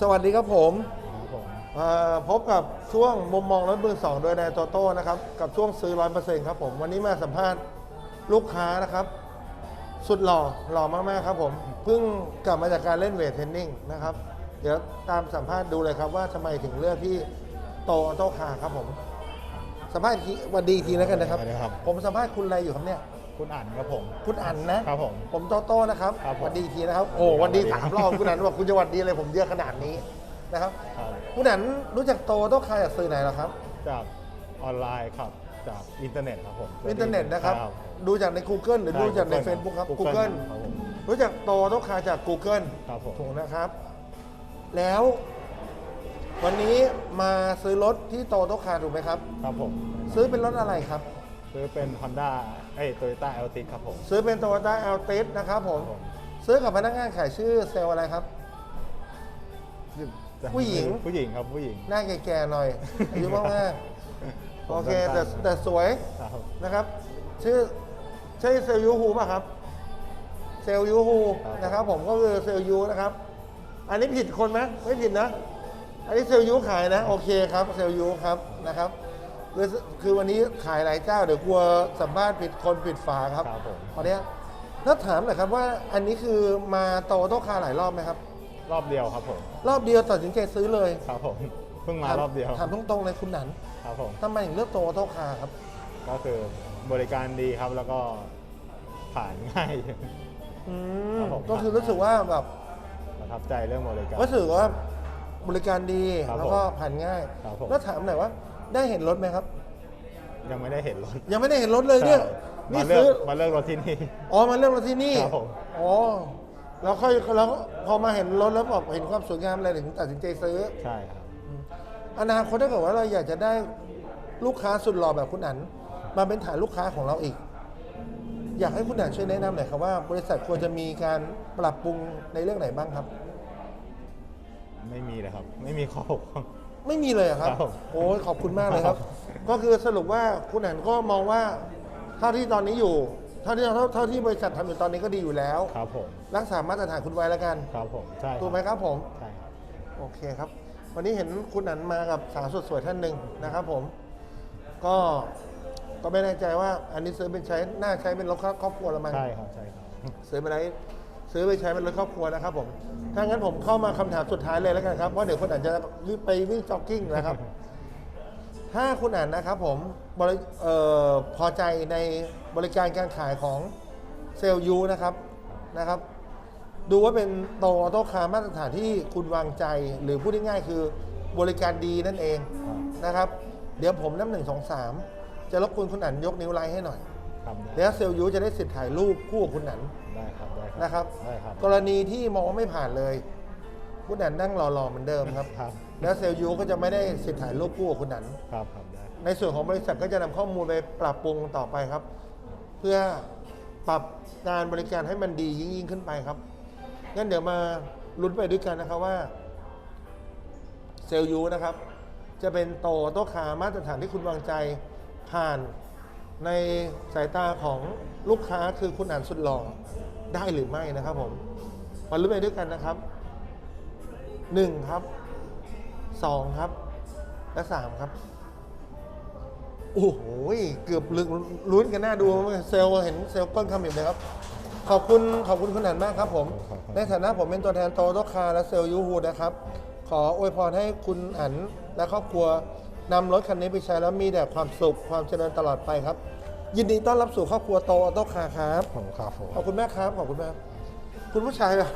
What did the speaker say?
สวัสดีครับผมครับผมเอ่อพบกับช่วงมุมมองรถมือสองโดยนายโตโต้นะครับกับช่วงซื้อร้อยเปอร์เซ็นต์ครับผมวันนี้มาสัมภาษณ์ลูกค้านะครับ สุดหล่อหล่อมากๆครับผมเพิ่งกลับมาจากการเล่นเวทเทรนนิ่งนะครับ เดี๋ยวตามสัมภาษณ์ดูเลยครับว่าทำไมถึงเลือกที่โตออโต้คาร์ครับผม สัมภาษณ์อีกทีวันดีอีกทีแล้วกันนะครับ สวัสดีครับ ผมสัมภาษณ์คุณอะไรอยู่ครับเนี่ย คุณอ่านครับผมคุณอั๋นนะ ครับผม ผมโตโต้นะครับครับผมวันดีอีกทีนะครับ โอ้สวัวันสดีดีครับสามรอบคุณอั๋นบอกคุณจะหวันดีเลยผมเยอะขนาดนี้นะครับ ครับ คุณอั๋นรู้จักโตโต้คาร์จากสื่อไหนเหรอครับ จากออนไลน์ครับ จากอินเทอร์เน็ตครับผมอินเทอร์เน็ตนะครับ ดูจากใน Google หรือใช่ดูจากใน Google Facebook ครับ Google Google ครับผม รู้จักโตโต้คาร์จาก Google ครับผม ถูกนะครับ แล้ว วันนี้มาซื้อรถที่โตโต้คาร์ถูกไหมครับ ครับผม ซื้อเป็นรถอะไรครับ ซื้อเป็น Honda เอ้ย Toyota a l t i ครับผม ซื้อเป็นโตโยต้าแอลติสนะครับผม ครับผม ซื้อกับพนักงานขายชื่อเซลล์อะไรครับ ผู้หญิง ผู้หญิงครับผู้หญิง หน้าแก่ๆหน่อยอายุมากๆโอเคแต่แต่สวยครับ นะครับ ชื่อใช่เซลล์ยูฮูป่ะครับ เซลล์ยูฮูครับ นะครับ ผมก็คือเซลล์ยูนะครับ อันนี้ผิดคนไหมไม่ผิดนะ อันนี้เซลล์ยูขายนะ โอเคครับ เซลล์ยูครับนะครับ คือคือวันนี้ขายหลายเจ้าเดี๋ยวกลัวสัมภาษณ์ผิดคนผิดฝาครับครับผมตอนเนี้ยแล้วถามหน่อยครับว่าอันนี้คือมาโตโต้คาร์หลายรอบไหมครับ รอบเดียวครับผมรอบเดียวตัดสินใจซื้อเลยครับผมเพิ่งมารอบเดียวถามตรงๆเลยคุณหนันครับผมทำไมถึงเลือกโตโต้คาร์ครับ ก็คือบริการดีครับแล้วก็ผ่านง่ายอืครัมบผมก็คือรู้สึกว่าแบบประทับใจเรื่องบริการ รู้สึกว่าบริการดีครับแล้วก็ผ่านง่าย ครับผม แล้วถามหน่อยว่า ได้เห็นรถไหมครับ ยังไม่ได้เห็นรถยังไม่ได้เห็นรถเลยเนี่ยใช่นี่มาเลืซื้ออกมาเลือกรถที่นี่ อ๋อมาเรื่องรถที่นี่ครับผม อ๋อแล้วค่อยแล้วพอมาเห็นรถแล้วบอกเห็นความสวยงามอะไรถึงตัดสินใจซื้อ ใช่ครับ อนาคตถ้าเกิดว่าเราอยากจะได้ลูกค้าสุดหล่อแบบคุณอันมาเป็นฐานลูกค้าของเราอีก อยากให้คุณอันช่วยแนะนำหน่อยครับว่าบริษัทควรจะมีการปรับปรุงในเรื่องไหนบ้างครับ ไม่มีเลยครับ ไม่มีข้อบกพร่อง ไม่มีเลยเหรอครับ ครับผมโอ้ยขอบคุณมากเลยครับครับ ก็คือสรุปว่าคุณอันก็มองว่าเท่าที่ตอนนี้อยู่ เท่าที่เท่าเท่าที่บริษัททำอยู่ตอนนี้ก็ดีอยู่แล้ว ครับผมรักษามาตรฐานคุณไว้แล้วกันครับผมใช่ถูกไหมครับผม ใช่ครับ โอเคครับ วันนี้เห็นคุณอันมากับสาวสดสวยท่านหนึ่งนะครับผม ก็ก็ไม่แน่ใจว่าอันนี้ซื้อเป็นใช้น่าใช้เป็นรถครอบครัวละมั้งใช่ครับใช่ครับ ซื้อไปไหน ซื้อไปใช้เป็นรถครอบครัวนะครับผม ถ้างั้นผมเข้ามาคำถามสุดท้ายเลยแล้วกันครับว่าะเดี๋ยวคุณอาจจะรีบไปวิ่งจ็อกกิ้งนะครับ ถ้าคุณอ่านนะครับผมบริเอ่อพอใจในบริการการขายของเซลล์ยูนะครับนะครับ ดูว่าเป็นโตออโต้คาร์มาตรฐานที่คุณวางใจ หรือพูดง่ายๆคือบริการดีนั่นเองนะครับ เดี๋ยวผมน้ำหนึ่งสองสามจะรบกวนคุณอันยกนิ้วไลค์ให้หน่อย ครับแล้วเซลล์ยูจะได้สิทธิ์ถ่ายรูปคู่กับคุณอันได้ครับได้ครับนะครับ ได้ครับ กรณีที่มองว่าไม่ผ่านเลย คุณอันนั่งรอๆเหมือนเดิมครับ ครับ แล้วเซลล์ยูก็จะไม่ได้สิทธิ์ถ่ายรูปคู่กับคุณอัน ครับครับได้ ในส่วนของบริษัทก็จะนำข้อมูลไปปรับปรุงต่อไปครับ เพื่อปรับการบริการให้มันดียิ่งยิ่งขึ้นไปครับงั้นเดี๋ยวมาลุ้นไปด้วยกันนะครับว่า เซลล์ยูนะครับ จะเป็นโตโต้คาร์มาตรฐานที่คุณวางใจผ่าน ในสายตาของลูกค้าคือคุณอ่านสุดหล่อได้หรือไม่นะครับผมมาลุ้นไปด้วยกันนะครับหนึ่งครับสองครับ และสามครับ โอ้โหเกือบลึกลุ้นกันหน้าดูเซลล์เห็นเซลล์ก้นคำหมิบเลยครับ ขอบคุณขอบคุณคุณหนันมากครับผมครับครับในฐานะผมเป็นตัวแทนโตโตคาร์และเซลล์ยูฮูดนะครับ ขออวยพรให้คุณอันและครอบครัว นำรถคันนี้ไปใช้แล้วมีแต่ความสุขความเจริญตลอดไปครับ ยินดีต้อนรับสู่ครอบครัวโตโตคาร์ครับ ผมครับผมขอบคุณมากครับขอบคุณมากคุณผู้ชายครับ